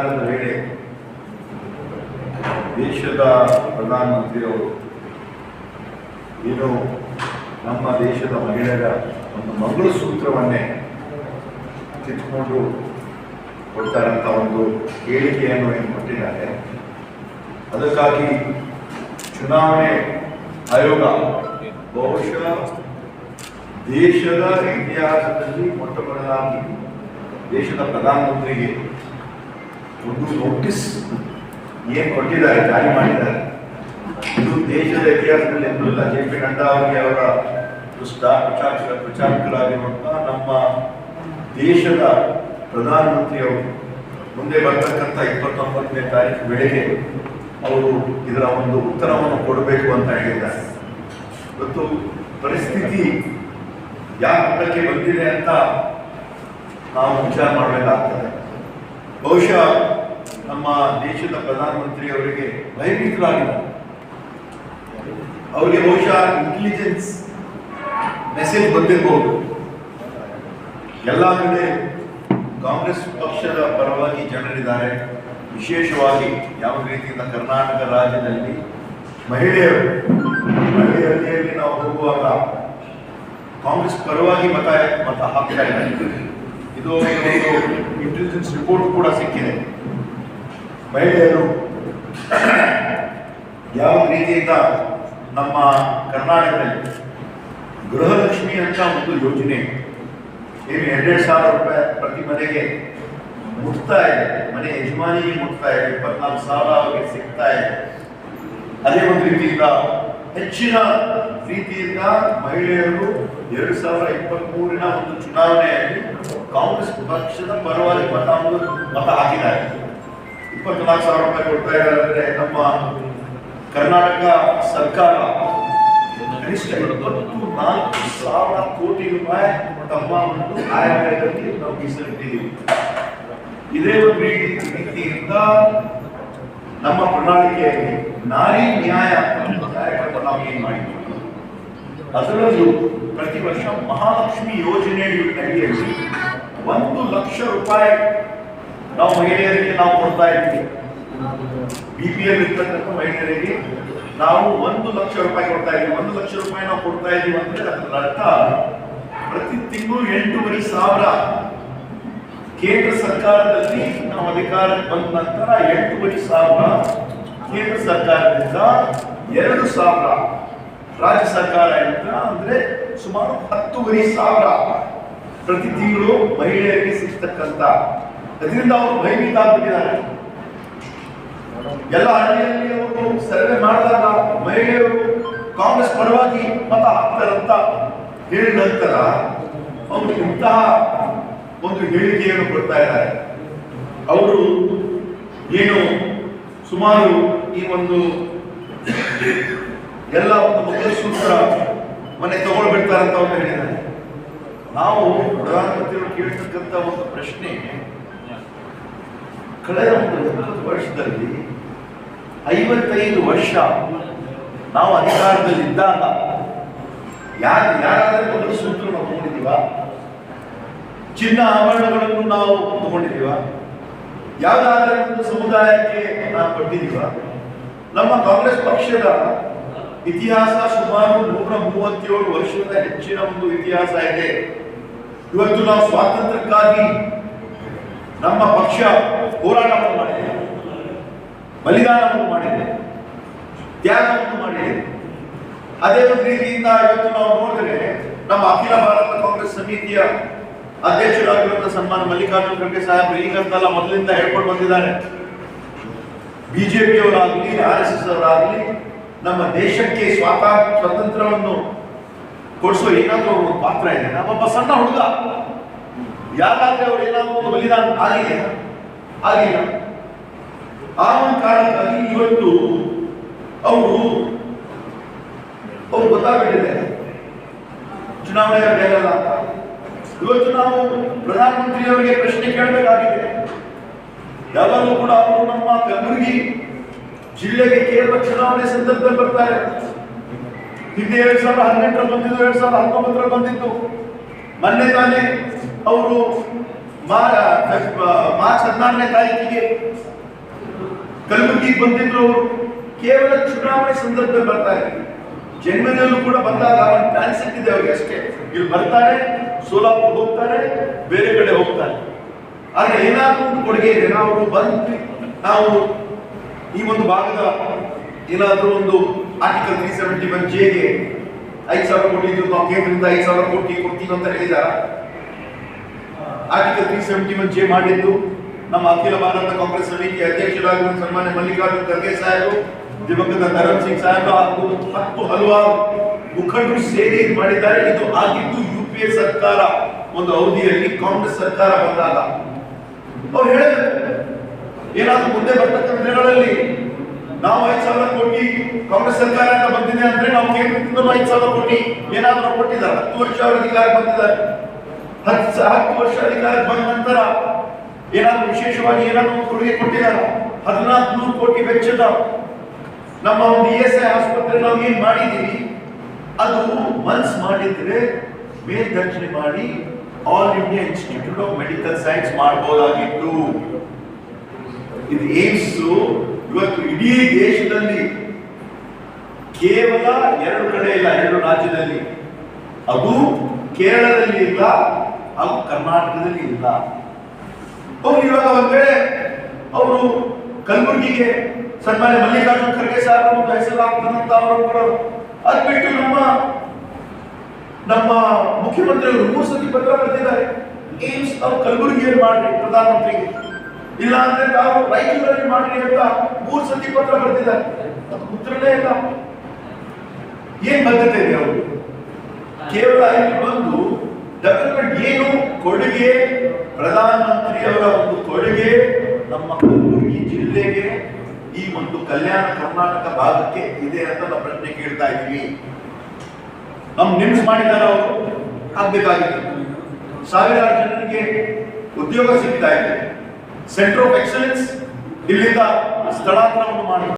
ಸರ್ಕಾರದ ವೇಳೆ ದೇಶದ ಪ್ರಧಾನಮಂತ್ರಿಯವರು ಏನು ನಮ್ಮ ದೇಶದ ಮಹಿಳೆಯರ ಒಂದು ಮಂಗಳಸೂತ್ರವನ್ನೇ ಕಿತ್ಕೊಂಡು ಕೊಡ್ತಾರಂತ ಒಂದು ಹೇಳಿಕೆಯನ್ನು ಏನು ಕೊಟ್ಟಿದ್ದಾರೆ. ಅದಕ್ಕಾಗಿ ಚುನಾವಣೆ ಆಯೋಗ ಬಹುಶಃ ದೇಶದ ಇತಿಹಾಸದಲ್ಲಿ ಮೊಟ್ಟ ಮೊದಲಾಗಿ ದೇಶದ ಪ್ರಧಾನಮಂತ್ರಿಗೆ ಒಂದು ನೋಟಿಸ್ ಏನು ಕೊಟ್ಟಿದ್ದಾರೆ, ಜಾರಿ ಮಾಡಿದ್ದಾರೆ? ಇದು ದೇಶದ ಇತಿಹಾಸದಲ್ಲಿ ಎಂದೂ ಇಲ್ಲ ಜೆ ಪಿ ನಡ್ಡಾ ಅವರಿಗೆ ಅವರ ಪ್ರಚಾರಕ ಪ್ರಚಾರಕರಾಗಿರುವಂತಹ ನಮ್ಮ ದೇಶದ ಪ್ರಧಾನಮಂತ್ರಿಯವರು ಮುಂದೆ ಬರ್ತಕ್ಕಂಥ ಇಪ್ಪತ್ತೊಂಬತ್ತನೇ ತಾರೀಕು ವೇಳೆಗೆ ಅವರು ಇದರ ಒಂದು ಉತ್ತರವನ್ನು ಕೊಡಬೇಕು ಅಂತ ಹೇಳಿದ್ದಾರೆ. ಇವತ್ತು ಪರಿಸ್ಥಿತಿ ಯಾವ ಬಂದಿದೆ ಅಂತ ನಾವು ವಿಚಾರ ಮಾಡಬೇಕಾಗ್ತದೆ. ಬಹುಶಃ ನಮ್ಮ ದೇಶದ ಪ್ರಧಾನಮಂತ್ರಿ ಅವರಿಗೆ ಭಯಭೀತರಾಗಿದ್ದಾರೆ. ಅವರಿಗೆ ಬಹುಶಃ ಇಂಟೆಲಿಜೆನ್ಸ್ ಮೆಸೇಜ್ ಬಂದಿರಬಹುದು ಎಲ್ಲ ಕಡೆ ಕಾಂಗ್ರೆಸ್ ಪಕ್ಷದ ಪರವಾಗಿ ಜನರಿದ್ದಾರೆ. ವಿಶೇಷವಾಗಿ ಯಾವ ರೀತಿಯಿಂದ ಕರ್ನಾಟಕ ರಾಜ್ಯದಲ್ಲಿ ಮಹಿಳೆಯರು ಮಹಿಳೆಯರಲ್ಲಿ ನಾವು ಹೋಗುವಾಗ ಕಾಂಗ್ರೆಸ್ ಪರವಾಗಿ ಮತ ಮತ ಹಾಕ್ತಾ ಇದ್ದಾರೆ. ಇದು ಇಂಟೆಲಿಜೆನ್ಸ್ ರಿಪೋರ್ಟ್ ಕೂಡ ಸಿಕ್ಕಿದೆ. ಮಹಿಳೆಯರು ಯಾವ ರೀತಿಯಿಂದ ನಮ್ಮ ಕರ್ನಾಟಕದಲ್ಲಿ ಗೃಹಲಕ್ಷ್ಮಿ ಅಂತ ಒಂದು ಯೋಜನೆ ಏನು ಎರಡೆರಡು ಸಾವಿರ ರೂಪಾಯಿ ಪ್ರತಿ ಮನೆಗೆ ಮುಟ್ತಾ ಇದೆ. ಮನೆ ಯಜಮಾನಿಗೆ ಮುಟ್ತಾ ಇದೆ. ಇಪ್ಪತ್ನಾಲ್ಕು ಸಾವಿರ ಅವರಿಗೆ ಸಿಗ್ತಾ ಇದೆ. ಅದೇ ಒಂದು ರೀತಿಯಿಂದ ಹೆಚ್ಚಿನ ರೀತಿಯಿಂದ ಮಹಿಳೆಯರು ಎರಡು ಸಾವಿರ ಇಪ್ಪತ್ತ್ ಮೂರಿನ ಒಂದು ಚುನಾವಣೆಯಲ್ಲಿ ಕಾಂಗ್ರೆಸ್ ಪಕ್ಷದ ಪರವಾಗಿ ಮತ ಮತ ಹಾಕಿದ್ದಾರೆ ಇಪ್ಪತ್ನಾಲ್ಕು ಸಾವಿರ ರೂಪಾಯಿ ಕೊಡ್ತಾ ಇದ್ದಾರೆ ಅಂದ್ರೆ ನಮ್ಮ ಕರ್ನಾಟಕ ಸರ್ಕಾರ ಕನಿಷ್ಠ ಇಪ್ಪತ್ತು ನಾಲ್ಕು ಸಾವಿರ ಕೋಟಿ ರೂಪಾಯಿ ತಮ್ಮ ಒಂದು ಆಯವ್ಯಯದಲ್ಲಿ ನಾವು ಮೀಸಲಿಟ್ಟಿದ್ದೀವಿ ಇದೇ ಒಂದು ರೀತಿ ರೀತಿಯಿಂದ ನಮ್ಮ ಪ್ರಣಾಳಿಕೆಯಲ್ಲಿ ನಾರಿ ನ್ಯಾಯ ಅಂತ ಕಾರ್ಯಕ್ರಮ ನಾವು ಏನ್ ಮಾಡಿದ್ದೀವಿ ಅದರಲ್ಲೂ ಪ್ರತಿ ವರ್ಷ ಮಹಾಲಕ್ಷ್ಮಿ ಯೋಜನೆ ಅಡಿಯಲ್ಲಿ ಒಂದು ಲಕ್ಷ ರೂಪಾಯಿ ನಾವು ಮಹಿಳೆಯರಿಗೆ ನಾವು ಕೊಡ್ತಾ ಇದ್ದೀವಿ. ಬಿ ಪಿ ಎಲ್ ಇರ್ತಕ್ಕಂಥ ಮಹಿಳೆಯರಿಗೆ ನಾವು ಒಂದು ಲಕ್ಷ ರೂಪಾಯಿ ಕೊಡ್ತಾ ಇದ್ದೀವಿ. ಒಂದು ಲಕ್ಷ ರೂಪಾಯಿ ನಾವು ಕೊಡ್ತಾ ಇದ್ದೀವಿ ಅಂದ್ರೆ ಅದರ ಅರ್ಥ ಪ್ರತಿ ತಿಂಗಳು ಎಂಟೂವರೆ ಸಾವಿರ ಕೇಂದ್ರ ಸರ್ಕಾರದಲ್ಲಿ ನಾವು ಅಧಿಕಾರಕ್ಕೆ ಬಂದ ನಂತರ ಎಂಟೂವರೆ ಸಾವಿರ ಕೇಂದ್ರ ಸರ್ಕಾರದಿಂದ ಎರಡು ಸಾವಿರ ರಾಜ್ಯ ಸರ್ಕಾರದಿಂದ ಅಂದ್ರೆ ಸುಮಾರು ಹತ್ತುವರೆ ಸಾವಿರ ಪ್ರತಿ ತಿಂಗಳು ಮಹಿಳೆಯರಿಗೆ ಸಿಗ್ತಕ್ಕಂಥ ಅದರಿಂದ ಅವರು ಭಯಭೀತ ಆಗ್ಬಿಟ್ಟಿದ್ದಾರೆ. ಎಲ್ಲ ಹಳ್ಳಿಯಲ್ಲಿ ಅವರು ಸರ್ವೆ ಮಾಡಿದಾಗ ಮಹಿಳೆಯರು ಕಾಂಗ್ರೆಸ್ ಪರವಾಗಿ ಮತ ಹಾಕ್ತಾರಂತ ಹೇಳಿದ ನಂತರ ಅವರು ಇಂತಹ ಒಂದು ಹೇಳಿಕೆಯನ್ನು ಕೊಡ್ತಾ ಇದ್ದಾರೆ. ಅವರು ಏನು ಸುಮಾರು ಈ ಒಂದು ಎಲ್ಲ ಒಂದು ಮನೆ ತಗೊಳ್ಬಿಡ್ತಾರಂತ ಅವರು ಹೇಳಿದ್ದಾರೆ. ನಾವು ಪ್ರಧಾನಮಂತ್ರಿಗಳು ಕೇಳ್ತಕ್ಕಂಥ ಒಂದು ಪ್ರಶ್ನೆ, ಕಳೆದ ಒಂದು ವರ್ಷದಲ್ಲಿ ಐವತ್ತೈದು ವರ್ಷ ನಾವು ಅಧಿಕಾರದಲ್ಲಿದ್ದಾಗ ಯಾರು, ಯಾರಾದರೂ ಒಂದು ಸೂತ್ರ ನಾವು ತಗೊಂಡಿದ್ದೀವ? ಚಿನ್ನ ಆಭರಣಗಳನ್ನು ನಾವು ತಗೊಂಡಿದ್ದೀವ? ಯಾವುದಾದ್ರೂ ಒಂದು ಸಮುದಾಯಕ್ಕೆ ನಾವು ಕೊಟ್ಟಿದ್ದೀವ? ನಮ್ಮ ಕಾಂಗ್ರೆಸ್ ಪಕ್ಷದ ಇತಿಹಾಸ ಸುಮಾರು ನೂರ ಮೂವತ್ತೇಳು ವರ್ಷದ ಹೆಚ್ಚಿನ ಒಂದು ಇತಿಹಾಸ ಇದೆ. ಇವತ್ತು ನಾವು ಸ್ವಾತಂತ್ರ್ಯಕ್ಕಾಗಿ ನಮ್ಮ ಪಕ್ಷ ಹೋರಾಟವನ್ನು ಮಾಡಿದೆ. ಬಲಿದಾನವನ್ನು ಮಾಡಿದೆ. ತ್ಯಾಗವನ್ನು ಮಾಡಿದೆ. ಅದೇ ಒಂದು ರೀತಿಯಿಂದ ಇವತ್ತು ನಾವು ನೋಡಿದ್ರೆ ನಮ್ಮ ಅಖಿಲ ಭಾರತ ಕಾಂಗ್ರೆಸ್ ಸಮಿತಿಯ ಅಧ್ಯಕ್ಷರಾಗಿರುವಂತಹ ಸನ್ಮಾನ ಮಲ್ಲಿಕಾರ್ಜುನ ಖರ್ಗೆ ಸಾಹೇಬರು ಈಗಂತಲ್ಲ ಮೊದಲಿಂದ ಹೇಳ್ಕೊಂಡು ಬಂದಿದ್ದಾರೆ. ಬಿಜೆಪಿಯವರಾಗಲಿ ಆರ್ ಎಸ್ ಎಸ್ ಅವರಾಗಲಿ ನಮ್ಮ ದೇಶಕ್ಕೆ ಸ್ವಾತ, ಸ್ವಾತಂತ್ರ್ಯವನ್ನು ಕೊಡಿಸೋ ಏನಾದರೂ ಒಂದು ಪಾತ್ರ ಇದೆ. ನಮ್ಮೊಬ್ಬ ಸಣ್ಣ ಹುಡುಗ. ಯಾರಾದ್ರೆ ಅವ್ರು ಏನಾದರೂ ಒಂದು ಬಲಿದಾನ ಆಗಿದೆ ಆಗಿಲ್ಲ. ಆ ಒಂದು ಕಾರಣಕ್ಕಾಗಿ ಇವತ್ತು ಅವರು, ಅವ್ರು ಗೊತ್ತಾಗ್ಬಿಟ್ಟಿದೆ. ಚುನಾವಣೆ ಬೇಗಲ್ಲ ಅಂತ. ಇವತ್ತು ನಾವು ಪ್ರಧಾನಮಂತ್ರಿಯವರಿಗೆ ಪ್ರಶ್ನೆ ಕೇಳಬೇಕಾಗಿದೆ. ಯಾವಾಗಲೂ ಕೂಡ ಅವರು ಜಿಲ್ಲೆಗೆ ಕೇವಲ ಚುನಾವಣೆ ಸಂದರ್ಭದಲ್ಲಿ ಬರ್ತಾರೆ ಹಿಂದೆ ಎರಡ್ ಸಾವಿರದ ಹದಿನೆಂಟರಲ್ಲಿ ಬಂದಿದ್ದು, ಎರಡ್ ಸಾವಿರದ ಹತ್ತೊಂಬತ್ತರ ಬಂದಿತ್ತು. ಮೊನ್ನೆ ತಾನೇ ಅವರು ಮಾರ್ಚ್ ಹದಿನಾರನೇ ತಾರೀಕಿಗೆ ಕಲಬುರಗಿಗೆ ಬಂದಿದ್ರು ಅವರು. ಕೇವಲ ಚುನಾವಣೆ ಸಂದರ್ಭದಲ್ಲಿ ಬರ್ತಾರೆ ಜನ್ಮದಲ್ಲೂ ಕೂಡ ಬಂದಾಗ ಒಂದು ಕಾನ್ಸೆಪ್ಟ್ ಇದೆ ಅವ್ರಿಗೆ ಅಷ್ಟೇ. ಇಲ್ಲಿ ಬರ್ತಾರೆ, ಸೋಲಾಪುರ್ ಹೋಗ್ತಾರೆ, ಬೇರೆ ಕಡೆ ಹೋಗ್ತಾರೆ. ಆದ್ರೆ ಏನಾದ್ರೂ ಕೊಡುಗೆ ಇದೆ. ನಾವು ಬಂದ್ವಿ ನಾವು ಈ ಒಂದು ಭಾಗದ ಏನಾದರೂ ಒಂದು ಆರ್ಟಿಕಲ್ ತ್ರೀ ಸೆವೆಂಟಿ ಒನ್ ಜೆಗೆ ಐದು ಸಾವಿರ ಕೋಟಿ ನಾವು ಕೇಂದ್ರದಿಂದ ಐದು ಸಾವಿರ ಕೋಟಿ ಕೊಡ್ತೀವಿ ಅಂತ ಹೇಳಿದ article three seventy one J ಮಾಡಿದ್ದು ನಮ್ಮ ಅಖಿಲ ಭಾರತ ಕಾಂಗ್ರೆಸ್ ಸಮಿತಿ ಅಧ್ಯಕ್ಷರಾಗಿರುವ ಸನ್ಮಾನ್ಯ ಮಲ್ಲಿಕಾರ್ಜುನ್ ಖರ್ಗೆ ಸಾಹೇಬರು ದಿವಂಗತ ಧರಮ್ ಸಿಂಗ್ ಸಾಹೇಬ್ ಹಾಗೂ ಹತ್ತು ಹಲವಾರು ಮುಖಂಡರು ಸೇರಿ ಮಾಡಿದ್ದಾರೆ. ಇದು ಆಗಿದ್ದು ಯು ಪಿ ಎ ಸರ್ಕಾರ ಒಂದು ಅವಧಿಯಲ್ಲಿ ಕಾಂಗ್ರೆಸ್ ಸರ್ಕಾರ ಬಂದಾಗ. ಅವ್ರು ಹೇಳಿದ್ರು ಏನಾದ್ರೂ ಮುಂದೆ ಬರ್ತಕ್ಕಂಥ ದಿನಗಳಲ್ಲಿ ನಾವು ಐದು ಸಾವಿರ ಕೋಟಿ ಕಾಂಗ್ರೆಸ್ ಸರ್ಕಾರ ಅಂತ ಬಂದಿದೆ ಅಂದ್ರೆ ನಾವು ಕೇಂದ್ರದಿಂದ ಐದು ಸಾವಿರ ಕೋಟಿ ಏನಾದರೂ ಕೊಟ್ಟಿದ್ದಾರೆ. ಹತ್ತು ವರ್ಷ ಅವರ ಅಧಿಕಾರ ಬಂದಿದ್ದಾರೆ. ಹತ್ತು ಹತ್ತು ವರ್ಷ ಅಧಿಕಾರ ಬಂದ ನಂತರ ಏನಾದ್ರು ವಿಶೇಷವಾಗಿ ಏನಾದ್ರು ಕೊಡುಗೆ ಕೊಟ್ಟಿದ್ದಾರೆ? ಹದಿನಾಲ್ಕು ನೂರು ಕೋಟಿ ವೆಚ್ಚದ ನಮ್ಮ ಒಂದು ಇ ಎಸ್ ಐ ಆಸ್ಪತ್ರೆ ನಾವು ಏನ್ ಮಾಡಿದೀವಿ ಅದು ಮನ್ಸ್ ಮಾಡಿದ್ರೆ ಮೇಲ್ದರ್ಜನೆ ಮಾಡಿ all India institute of medical science ಮಾಡಬಹುದಾಗಿತ್ತು ಇದು ಏಮ್ಸ್ ಇವತ್ತು ಇಡೀ ದೇಶದಲ್ಲಿ ಕೇವಲ ಎರಡು ಕಡೆ ಇಲ್ಲ, ಎರಡು ರಾಜ್ಯದಲ್ಲಿ. ಅದು ಕೇರಳದಲ್ಲಿ ಇಲ್ಲ, ಹಾಗೂ ಕರ್ನಾಟಕದಲ್ಲಿ ಇಲ್ಲ. ಅವ್ರು ಇವಾಗ ಒಂದ್ ವೇಳೆ ಅವರು ಕಲಬುರಗಿಗೆ ಸನ್ಮಾನ್ಯ ಮಲ್ಲಿಕಾರ್ಜುನ ಖರ್ಗೆ ಸಾರ್ ಒಂದು ಹೆಸರು ಆಗ್ತದಂತ ಅವರು ಕೂಡ ಅದ್ ಬಿಟ್ಟು ನಮ್ಮ ನಮ್ಮ ಮುಖ್ಯಮಂತ್ರಿಗಳು ಮೂರು ಸತಿ ಪತ್ರ ಬರೆದಿದ್ದಾರೆ. ಏಮ್ಸ್ ನಾವು ಕಲಬುರಗಿಯಲ್ಲಿ ಮಾಡ್ರಿ ಪ್ರಧಾನಮಂತ್ರಿಗೆ. ಇಲ್ಲ ಅಂದ್ರೆ ನಾವು ರಾಯಚೂರಲ್ಲಿ ಮಾಡಿ ಅಂತ ಮೂರು ಸತಿ ಪತ್ರ ಬರ್ತಿದ್ದಾರೆ ಉತ್ತರನೇ ಇಲ್ಲ. ಏನ್ ಬದ್ಧತೆ ಇದೆ ಅವರು? ಕೇವಲ ಇಲ್ಲಿ ಬಂದು ಡೆವಲಪ್ಮೆಂಟ್ ಏನು ಕೊಡುಗೆ, ಪ್ರಧಾನಮಂತ್ರಿಯವರ ಒಂದು ಕೊಡುಗೆ, ನಮ್ಮ ಕಲಬುರಗಿ ಜಿಲ್ಲೆಗೆ ಈ ಒಂದು ಕಲ್ಯಾಣ ಕರ್ನಾಟಕ ಭಾಗಕ್ಕೆ ಇದೆ ಅಂತ ನಾವು ಪ್ರಶ್ನೆ ಕೇಳ್ತಾ ಇದ್ದೀವಿ. ನಮ್ ನಿಮ್ಸ್ ಮಾಡಿದಾರ ಅವರು. ಆಗ್ಬೇಕಾಗಿತ್ತು ಸಾವಿರಾರು ಜನರಿಗೆ ಉದ್ಯೋಗ ಸಿಗ್ತಾ ಇದೆ. ಸೆಂಟರ್ ಆಫ್ ಎಕ್ಸಲೆನ್ಸ್ ಇಲ್ಲಿಂದ ಸ್ಥಳಾಂತರವನ್ನು ಮಾಡಿ.